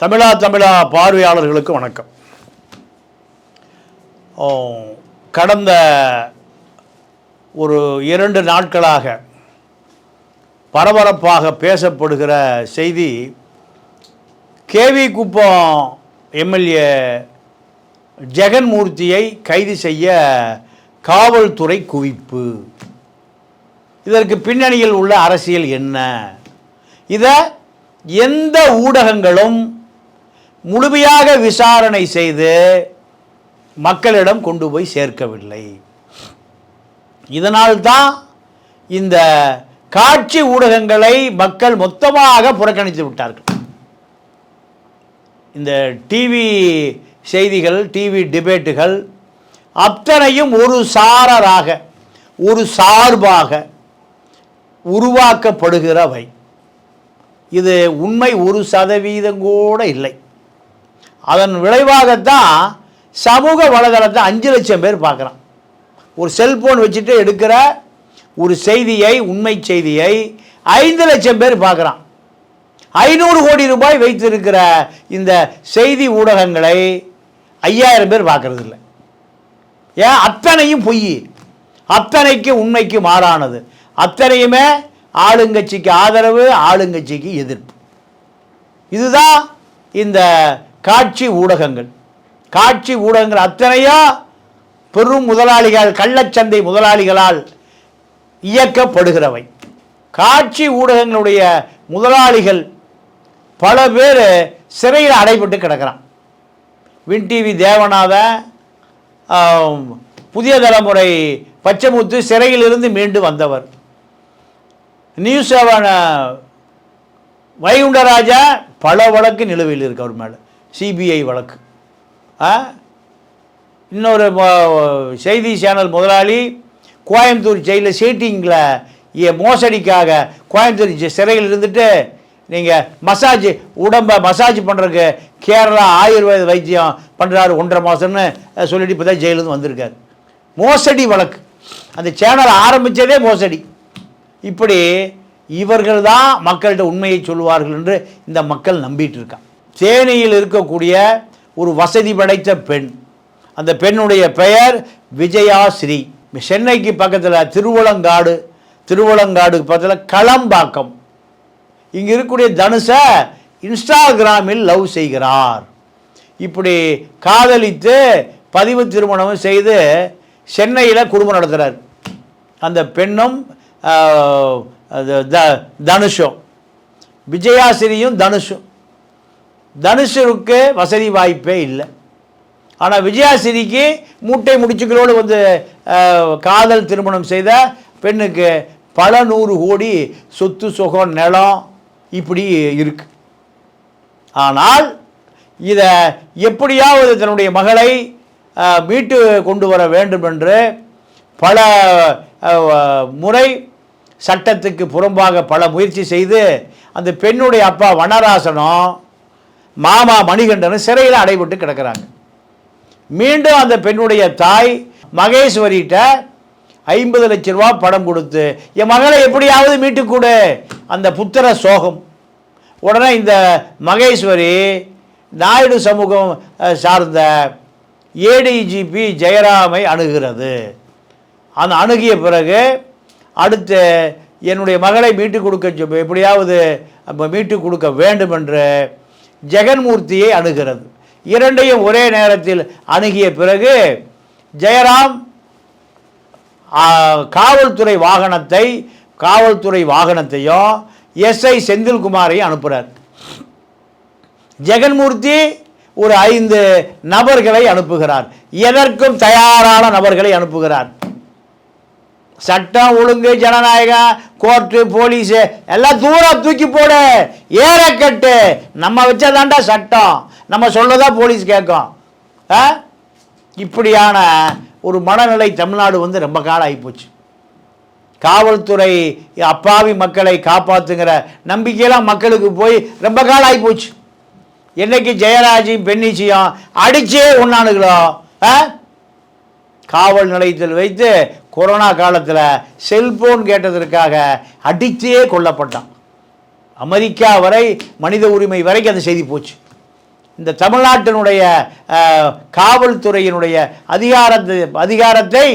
தமிழா தமிழா பார்வையாளர்களுக்கு வணக்கம். கடந்த ஒரு இரண்டு நாட்களாக பரபரப்பாக பேசப்படுகிற செய்தி கேவி குப்பம் எம்எல்ஏ ஜெகன்மூர்த்தியை கைது செய்ய காவல்துறை குவிப்பு. இதற்கு பின்னணியில் உள்ள அரசியல் என்ன? இதை எந்த ஊடகங்களும் முழுமையாக விசாரணை செய்து மக்களிடம் கொண்டு போய் சேர்க்கவில்லை. இதனால்தான் இந்த காட்சி ஊடகங்களை மக்கள் மொத்தமாக புறக்கணித்து விட்டார்கள். இந்த டிவி செய்திகள் டிவி டிபேட்டுகள் அத்தனையும் ஒரு சாரராக ஒரு சார்பாக உருவாக்கப்படுகிறவை. இது உண்மை ஒரு சதவீதம் கூட இல்லை. அதன் விளைவாகத்தான் சமூக வலைதளத்தை அஞ்சு லட்சம் பேர் பார்க்குறான். ஒரு செல்ஃபோன் வச்சுட்டு எடுக்கிற ஒரு செய்தியை உண்மை செய்தியை ஐந்து லட்சம் பேர் பார்க்குறான். ஐநூறு கோடி ரூபாய் வைத்திருக்கிற இந்த செய்தி ஊடகங்களை ஐயாயிரம் பேர் பார்க்கறது இல்லை ஏன்? அத்தனையும் பொய். அத்தனைக்கு உண்மைக்கு மாறானது. அத்தனையுமே ஆளுங்கட்சிக்கு ஆதரவு ஆளுங்கட்சிக்கு எதிர்ப்பு. இதுதான் இந்த காட்சி ஊடகங்கள். காட்சி ஊடகங்கள் அத்தனையா பெரும் முதலாளிகள் கள்ளச்சந்தை முதலாளிகளால் இயக்கப்படுகிறவை. காட்சி ஊடகங்களுடைய முதலாளிகள் பல பேர் சிறையில் அடைபட்டு கிடக்கிறான். வின் டிவி தேவநாதன் புதிய தலைமுறை பச்சைமுத்து சிறையிலிருந்து மீண்டு வந்தவர். நியூஸ் செவன் வைகுண்டராஜா பல வழக்கு நிலுவையில் இருக்கு அவர் மேலே. சிபிஐ வழக்கு. இன்னொரு செய்தி சேனல் முதலாளி கோயம்புத்தூர் ஜெயிலில் சீட்டிங்கில் மோசடிக்காக கோயம்புத்தூர் ஜெ- சிறையில் இருந்துட்டு நீங்கள் மசாஜ் உடம்பை மசாஜ் பண்ணுறதுக்கு கேரளா ஆயுர்வேத வைத்தியம் பண்ணுறாரு ஒன்றரை மாதம்னு சொல்லிட்டு இப்போ தான் ஜெயிலிருந்து வந்திருக்காரு. மோசடி வழக்கு. அந்த சேனல் ஆரம்பித்ததே மோசடி. இப்படி இவர்கள் தான் மக்கள்கிட்ட உண்மையை சொல்லுவார்கள் என்று இந்த மக்கள் நம்பிட்டு இருக்கான் தேனியில் இருக்கக்கூடிய ஒரு வசதி படைத்த பெண். அந்த பெண்ணுடைய பெயர் விஜயா ஸ்ரீ சென்னைக்கு பக்கத்தில் திருவளங்காடு திருவளங்காடுக்கு பக்கத்தில் களம்பாக்கம். இங்கே இருக்கக்கூடிய தனுஷை இன்ஸ்டாகிராமில் லவ் செய்கிறார். இப்படி காதலித்து பதிவு திருமணம் செய்து சென்னையில் குடும்பம் நடத்துகிறார் அந்த பெண்ணும் அது த- தனுஷும். விஜயாசிரியும் தனுஷும். தனுஷருக்கு வசதி வாய்ப்பே இல்லை. ஆனால் விஜயாசிரிக்கு மூட்டை முடிச்சுக்களோடு வந்து காதல் திருமணம் செய்த பெண்ணுக்கு பல நூறு கோடி சொத்து சுகம் நிலம் இப்படி இருக்கு. ஆனால் இதை எப்படியாவது தன்னுடைய மகளை மீட்டு கொண்டு வர வேண்டும் என்று பல முறை சட்டத்துக்கு புறம்பாக பல முயற்சி செய்து அந்த பெண்ணுடைய அப்பா வனராசனும் மாமா மணிகண்டனும் சிறையில் அடைபட்டு கிடக்கிறாங்க. மீண்டும் அந்த பெண்ணுடைய தாய் மகேஸ்வரிகிட்ட ஐம்பது லட்ச ரூபா படம் கொடுத்து என் மகளை எப்படியாவது மீட்டுக்கூடு. அந்த புத்திர சோகம். உடனே இந்த மகேஸ்வரி நாயுடு சமூகம் சார்ந்த ஏடிஜிபி ஜெயராமை அணுகிறது. அந்த அணுகிய பிறகு அடுத்து என்னுடைய மகளை மீட்டு கொடுக்க எப்படியாவது மீட்டு கொடுக்க வேண்டும் என்று ஜெகன்மூர்த்தியை அணுகிறது. இரண்டையும் ஒரே நேரத்தில் அணுகிய பிறகு ஜெயராம் காவல்துறை வாகனத்தை காவல்துறை வாகனத்தையும் எஸ்ஐ செந்தில்குமாரையும் அனுப்புகிறார் ஜெகன்மூர்த்தி ஒரு ஐந்து நபர்களை அனுப்புகிறார். எதற்கும் தயாரான நபர்களை அனுப்புகிறார். சட்டம் ஒழுங்கு ஜனநாயகம் கோர்ட்டு போலீஸு எல்லாம் தூரம் தூக்கி போடு. ஏறக்கட்டு நம்ம வச்சதாண்டா சட்டம். நம்ம சொல்லதா போலீஸ் கேட்கும். ஆ? இப்படியான ஒரு மனநிலை தமிழ்நாடு வந்து ரொம்ப காலம் ஆகிப்போச்சு காவல்துறை அப்பாவி மக்களை காப்பாற்றுங்கிற நம்பிக்கையெல்லாம் மக்களுக்கு போய் ரொம்ப காலம் ஆகிப்போச்சு என்னைக்கு ஜெயராஜையும் பெண்ணிச்சியும் அடிச்சே உண்ணானுங்களோ? ஆ? காவல் நிலையத்தில் வைத்து கொரோனா காலத்தில் செல்போன் கேட்டதற்காக அடித்தே கொல்லப்பட்டான். அமெரிக்கா வரை மனித உரிமை வரைக்கும் அந்த செய்தி போச்சு. இந்த தமிழ்நாட்டினுடைய காவல்துறையினுடைய அதிகாரத்தை அதிகாரத்தை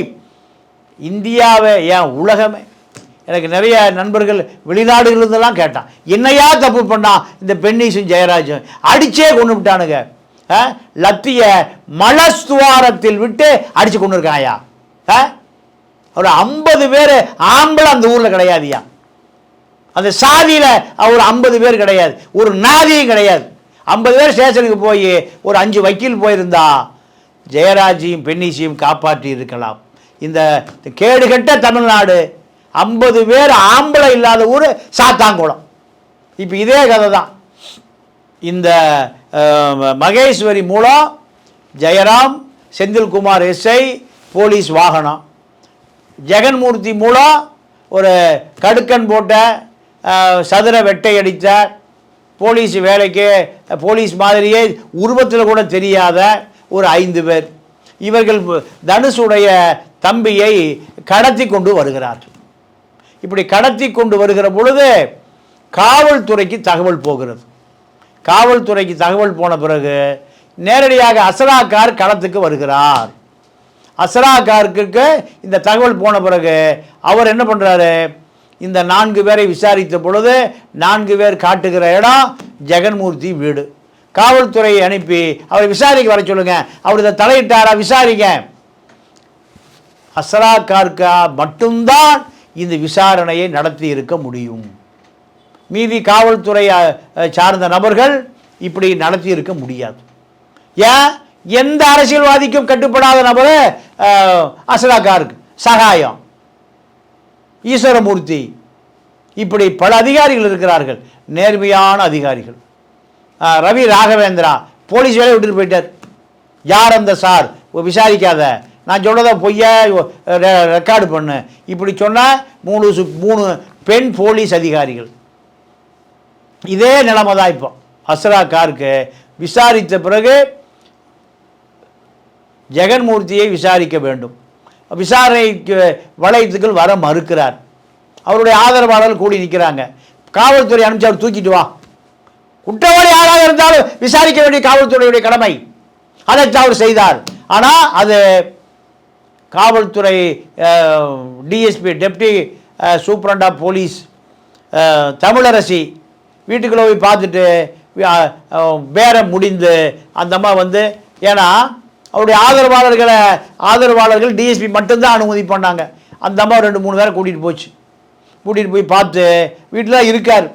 இந்தியாவை ஏன் உலகமே? எனக்கு நிறைய நண்பர்கள் வெளிநாடுகளிருந்தெல்லாம் கேட்டான். என்னையா தப்பு பண்ணான் இந்த பென்னீசும் ஜெயராஜும் அடிச்சே கொண்டு விட்டானுங்க லத்திய மலஸ்துவாரத்தில் விட்டு அடிச்சு கொண்டு இருக்காயா ஆ? ஒரு ஐம்பது பேர் ஆம்பளை அந்த ஊரில் கிடையாதுயா? அந்த சாதியில் ஒரு ஐம்பது பேர் கிடையாது. ஒரு நாதியும் கிடையாது. ஐம்பது பேர் ஸ்டேஷனுக்கு போய் ஒரு அஞ்சு வக்கீல் போயிருந்தா ஜெயராஜையும் பென்னிசியும் காப்பாற்றி இருக்கலாம். இந்த கேடுகட்ட தமிழ்நாடு ஐம்பது பேர் ஆம்பளை இல்லாத ஊர் சாத்தாங்குளம் இப்போ இதே கதை தான் இந்த மகேஸ்வரி மூலம் ஜெயராம் செந்தில்குமார் எஸ்ஐ போலீஸ் வாகனம். ஜெகன்மூர்த்தி மூலம் ஒரு கடுக்கன் போட்ட சதுர வெட்டை அடித்த போலீஸ் வேலைக்கு போலீஸ் மாதிரியே உருவத்தில் கூட தெரியாத ஒரு ஐந்து பேர். இவர்கள் தனுஷுடைய தம்பியை கடத்தி கொண்டு வருகிறார்கள். இப்படி கடத்தி கொண்டு வருகிற பொழுது காவல்துறைக்கு தகவல் போகிறது. காவல்துறைக்கு தகவல் போன பிறகு நேரடியாக அசராக்கார் களத்துக்கு வருகிறார். அசராக்காருக்கு இந்த தகவல் போன பிறகு அவர் என்ன பண்ணுறாரு இந்த நான்கு பேரை விசாரித்த பொழுது நான்கு பேர் காட்டுகிற இடம் ஜெகன்மூர்த்தி வீடு. காவல்துறையை அனுப்பி அவரை விசாரிக்க வர சொல்லுங்க. அவர் இதை தலையிட்டாரா? விசாரிங்க. அசராக்கார்க்கா மட்டும்தான் இந்த விசாரணையை நடத்தி இருக்க முடியும். மீதி காவல்துறை சார்ந்த நபர்கள் இப்படி நடத்தி இருக்க முடியாது. ஏன் எந்த அரசியல்வாதிக்கும் கட்டுப்படாத நபர் அசலாக்காருக்கு சகாயம். ஈஸ்வரமூர்த்தி. இப்படி பல அதிகாரிகள் இருக்கிறார்கள். நேர்மையான அதிகாரிகள். ரவி ராகவேந்திரா போலீஸ் வேலையை விட்டுட்டு போயிட்டார். யார் அந்த சார்? விசாரிக்காத. நான் சொன்னதை பொய்யா ரெக்கார்டு பண்ணு. இப்படி சொன்னால் மூணு மூணு பெண் போலீஸ் அதிகாரிகள். இதே நிலைமை தான் இப்போ. அஸ்ரா காருக்கு விசாரித்த பிறகு ஜெகன்மூர்த்தியை விசாரிக்க வேண்டும். விசாரணைக்கு வளையத்துக்குள் வர மறுக்கிறார். அவருடைய ஆதரவாளர்கள் கூடி நிற்கிறாங்க காவல்துறை அனுப்பிச்சு அவர் தூக்கிட்டு வா. குற்றவாளி யாராக இருந்தாலும் விசாரிக்க வேண்டிய காவல்துறையுடைய கடமை. அதைத்தான் அவர் செய்தார். ஆனால் அது காவல்துறை DSP deputy superintendent of police Tamilarasi வீட்டுக்குள்ளே போய் பார்த்துட்டு பேரம் முடிந்து அந்த அம்மா வந்து ஏன்னா அவருடைய ஆதரவாளர்களை ஆதரவாளர்கள் டிஎஸ்பி மட்டும்தான் அனுமதி பண்ணாங்க. அந்த அம்மா ரெண்டு மூணு பேரை கூட்டிகிட்டு போச்சு. கூட்டிகிட்டு போய் பார்த்து வீட்டில் தான் இருக்கார்.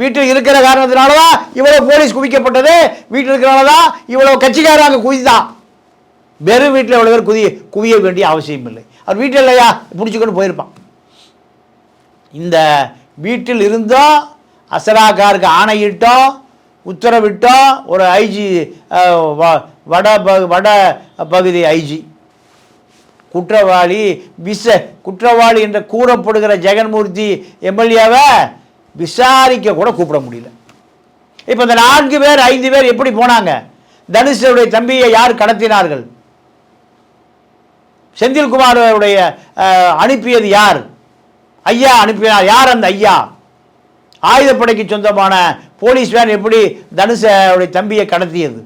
வீட்டில் இருக்கிற காரணத்தினால தான் இவ்வளோ போலீஸ் குவிக்கப்பட்டது. வீட்டில் இருக்கிறனால தான் இவ்வளோ கட்சிக்காராங்க குவிதான் வெறும் வீட்டில் இவ்வளோ பேர் குதி குவிய வேண்டிய அவசியம் இல்லை. அவர் வீட்டில் இல்லையா? பிடிச்சிக்கொண்டு போயிருப்பான். இந்த வீட்டில் இருந்தால் அசராக்காருக்கு ஆணையிட்டோம் உத்தரவிட்டோம் ஒரு ஐஜி வட பகு வட பகுதி ஐஜி. குற்றவாளி விச குற்றவாளி என்று கூறப்படுகிற ஜெகன்மூர்த்தி எம்எல்ஏவை விசாரிக்க கூட கூப்பிட முடியல. இப்போ இந்த நான்கு பேர் ஐந்து பேர் எப்படி போனாங்க? தனுஷனுடைய தம்பியை யார் கடத்தினார்கள்? செந்தில்குமாருடைய அஹ், அனுப்பியது யார்? ஐயா அனுப்பினார். யார் அந்த ஐயா? ஆயுதப்படைக்கு சொந்தமான போலீஸ் வேன் எப்படி தனுஷனுடைய தம்பியை கடத்தியது?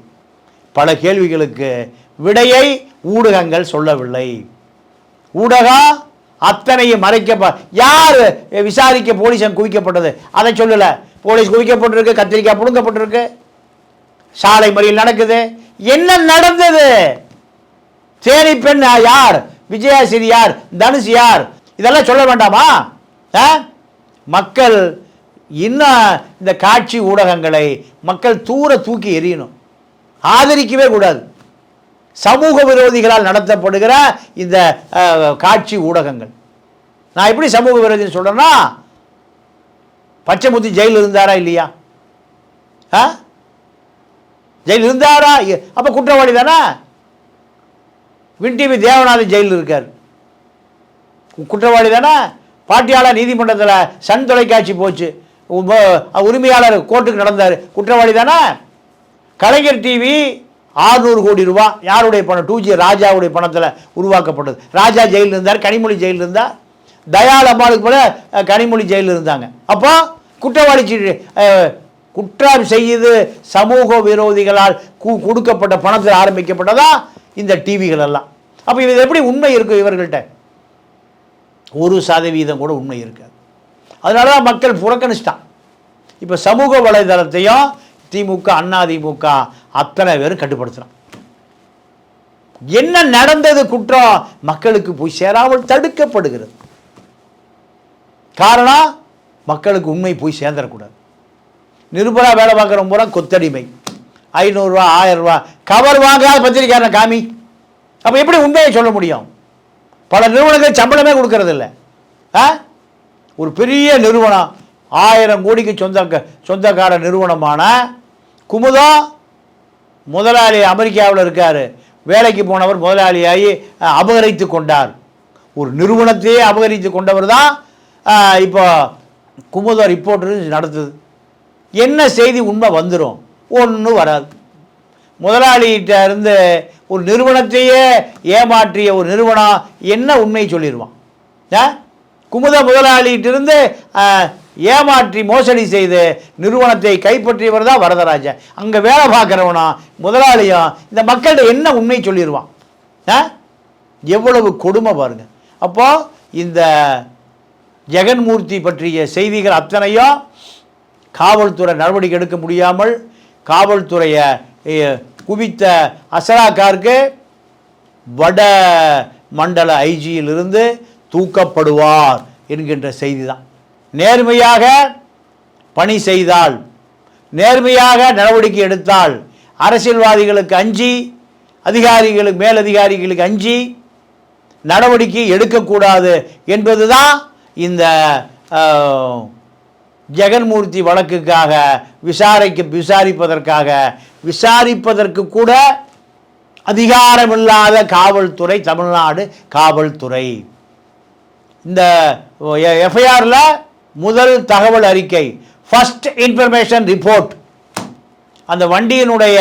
பல கேள்விகளுக்கு விடையை ஊடகங்கள் சொல்லவில்லை. ஊடகம் அத்தனையும் மறைக்க யார் விசாரிக்க போலீஸ் குவிக்கப்பட்டது? அதை சொல்லல. போலீஸ் குவிக்கப்பட்டிருக்கு கத்திரிக்காய் புடுங்கப்பட்டிருக்கு. சாலை மறியல் நடக்குது. என்ன நடந்தது? தேனி பெண் யார்? விஜயாசிரி யார்? தனுஷ் யார்? இதெல்லாம் சொல்ல வேண்டாமா? ஆ? மக்கள் இன்னும் இந்த காட்சி ஊடகங்களை மக்கள் தூர தூக்கி எறியணும். ஆதரிக்கவே கூடாது. சமூக விரோதிகளால் நடத்தப்படுகிற இந்த காட்சி ஊடகங்கள். நான் எப்படி சமூக விரோதின்னு சொல்கிறேன்னா பச்சைமுத்தி ஜெயில் இருந்தாரா இல்லையா? ஆ? ஜெயில் இருந்தாரா? எ- குற்றவாளி தானே? வின் டிவி தேவநாதன் ஜெயிலில் இருக்கார். குற்றவாளி தானே? பாட்டியாளர் நீதிமன்றத்தில் சன் தொலைக்காட்சி போச்சு. உரிமையாளர் கோர்ட்டுக்கு நடந்தார். குற்றவாளி தானே? கலைஞர் டிவி 600 கோடி ரூபா. யாருடைய பணம்? டூ ஜி ராஜாவுடைய பணத்தில் உருவாக்கப்பட்டது. ராஜா ஜெயிலில் இருந்தார் கனிமொழி ஜெயிலில் இருந்தார். தயாள் அம்மாளுக்கு போல கனிமொழி ஜெயிலில் இருந்தாங்க. அப்போ குற்றவாளி குற்றம் செய்து சமூக விரோதிகளால் கொடுக்கப்பட்ட பணத்தில் ஆரம்பிக்கப்பட்டதா? இந்த டிவிகள் எல்லாம். அப்போ இது எப்படி உண்மை இருக்கும் இவர்கள்ட்ட? ஒரு சதவீதம் கூட உண்மை இருக்காது. அதனால தான் மக்கள் புறக்கணிச்சிட்டான். இப்போ சமூக வலைதளத்தையும் திமுக அண்ணா திமுக அத்தனை பேரும் கட்டுப்படுத்துகிறான் என்ன நடந்தது குற்றம்? மக்களுக்கு போய் சேராமல் தடுக்கப்படுகிறது. காரணம் மக்களுக்கு உண்மை போய் சேர்ந்துடக்கூடாது. நிருபரா வேலை பார்க்குற பூரா கொத்தடிமை. ஐநூறுரூவா ஆயிரரூவா கவர் வாங்காத பத்திரிக்கையான காமி. அப்போ எப்படி உண்மையை சொல்ல முடியும்? பல நிறுவனங்கள் சம்பளமே கொடுக்கறதில்ல. ஆ? ஒரு பெரிய நிறுவனம். ஆயிரம் கோடிக்கு சொந்த சொந்தக்கார நிறுவனமான குமுதம் முதலாளி அமெரிக்காவில் இருக்கார். வேலைக்கு போனவர் முதலாளியாகி அபகரித்து கொண்டார். ஒரு நிறுவனத்தையே அபகரித்து கொண்டவர் தான் இப்போ குமுதம் ரிப்போர்ட்டர் நடத்துது. என்ன செய்தி உண்மை வந்துடும் ஒன்றும் வராது. முதலாளிகிட்ட இருந்து ஒரு நிறுவனத்தையே ஏமாற்றிய ஒரு நிறுவனம் என்ன உண்மையை சொல்லிடுவான் ஆ? குமுத முதலாளிகிட்டிருந்து ஏமாற்றி மோசடி செய்து நிறுவனத்தை கைப்பற்றியவர் தான் வரதராஜன். அங்கே வேலை பார்க்குறவனா முதலாளியும் இந்த மக்கள்கிட்ட என்ன உண்மை சொல்லிடுவான் ஆ? எவ்வளவு கொடுமை பாருங்க. அப்போ இந்த ஜெகன்மூர்த்தி பற்றிய செய்திகள் அத்தனையும் காவல்துறை நடவடிக்கை எடுக்க முடியாமல் காவல்துறையை குவித்த அசராக்காருக்கு வட மண்டல ஐஜியிலிருந்து தூக்கப்படுவார் என்கின்ற செய்தி தான் நேர்மையாக பணி செய்தால் நேர்மையாக நடவடிக்கை எடுத்தால் அரசியல்வாதிகளுக்கு அஞ்சி அதிகாரிகளுக்கு மேலதிகாரிகளுக்கு அஞ்சி நடவடிக்கை எடுக்கக்கூடாது என்பது தான் இந்த ஜெகன்மூர்த்தி வழக்குக்காக விசாரிக்க விசாரிப்பதற்காக விசாரிப்பதற்கு கூட அதிகாரமில்லாத காவல்துறை தமிழ்நாடு காவல்துறை. இந்த எஃப்ஐஆரில் முதல் தகவல் அறிக்கை ஃபஸ்ட் இன்ஃபர்மேஷன் ரிப்போர்ட் அந்த வண்டியினுடைய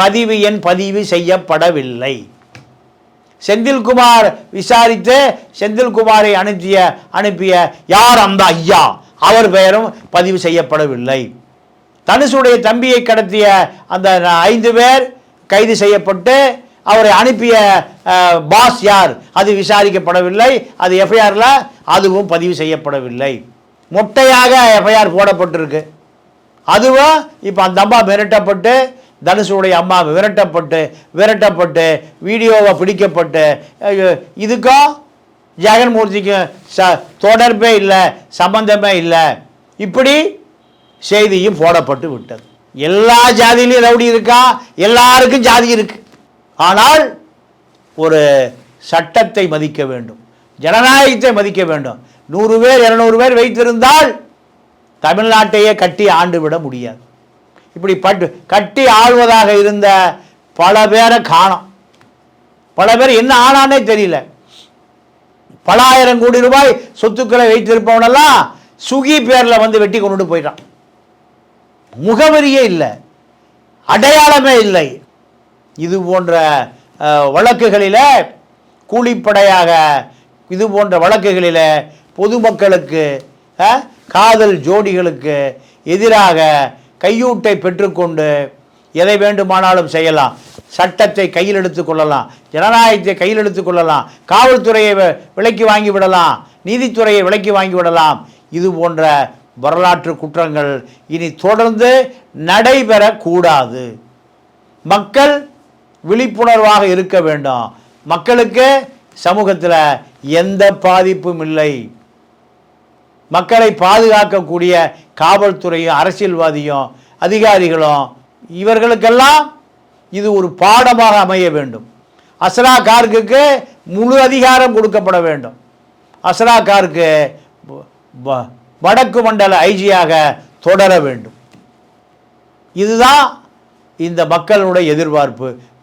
பதிவு எண் பதிவு செய்யப்படவில்லை. செந்தில்குமார் விசாரித்து செந்தில்குமாரை அனுப்பிய அனுப்பிய யார் அந்த ஐயா? அவர் பெயரும் பதிவு செய்யப்படவில்லை. தனுஷுடைய தம்பியை கடத்திய அந்த ஐந்து பேர் கைது செய்யப்பட்டு அவரை அனுப்பிய பாஸ் யார்? அது விசாரிக்கப்படவில்லை. அது எஃப்ஐஆரில் அதுவும் பதிவு செய்யப்படவில்லை. மொட்டையாக எஃப்ஐஆர் போடப்பட்டிருக்கு. அதுவும் இப்போ அந்த அம்மா மிரட்டப்பட்டு தனுஷுடைய அம்மா விரட்டப்பட்டு விரட்டப்பட்டு வீடியோவை பிடிக்கப்பட்டு இதுக்கும் ஜெகன்மூர்த்திக்கும் ச தொடர்பே இல்லை சம்பந்தமே இல்லை. இப்படி செய்தியும் போடப்பட்டு விட்டது. எல்லா ஜாதியிலையும் ரவுடி இருக்கா? எல்லாருக்கும் ஜாதி இருக்குது ஆனால் ஒரு சட்டத்தை மதிக்க வேண்டும். ஜனநாயகத்தை மதிக்க வேண்டும். நூறு பேர் இருநூறு பேர் வைத்திருந்தால் தமிழ்நாட்டையே கட்டி ஆண்டு விட முடியாது. இப்படி பட்டு கட்டி ஆள்வதாக இருந்த பல பேரை காணும். பல பேர் என்ன ஆனானே தெரியல. பல ஆயிரம் கோடி ரூபாய் சொத்துக்களை வைத்திருப்பவனெல்லாம் சுகி பேரில் வந்து வெட்டி கொண்டுட்டு போயிட்டான். முகவரியே இல்லை. அடையாளமே இல்லை. இது போன்ற வழக்குகளில் கூலிப்படையாக இது போன்ற வழக்குகளில் பொதுமக்களுக்கு காதல் ஜோடிகளுக்கு எதிராக கையூட்டை பெற்றுக்கொண்டு எதை வேண்டுமானாலும் செய்யலாம். சட்டத்தை கையில் எடுத்துக் கொள்ளலாம். ஜனநாயகத்தை கையில் எடுத்துக் கொள்ளலாம். காவல்துறையை வி- விலைக்கு வாங்கி விடலாம். நீதித்துறையை விலைக்கு வாங்கி விடலாம். இது போன்ற வரலாற்று குற்றங்கள் இனி தொடர்ந்து நடைபெறக்கூடாது. மக்கள் விழிப்புணர்வாக இருக்க வேண்டும். மக்களுக்கு சமூகத்தில் எந்த பாதிப்பும் இல்லை. மக்களை பாதுகாக்கக்கூடிய காவல்துறையும் அரசியல்வாதியும் அதிகாரிகளும் இவர்களுக்கெல்லாம் இது ஒரு பாடமாக அமைய வேண்டும். அஸ்ரா கார்க்கு முழு அதிகாரம் கொடுக்கப்பட வேண்டும். அஸ்ரா கார்க்கு வ- வடக்கு மண்டல ஐஜியாக தொடர வேண்டும். இதுதான் இந்த மக்களுடைய எதிர்பார்ப்பு.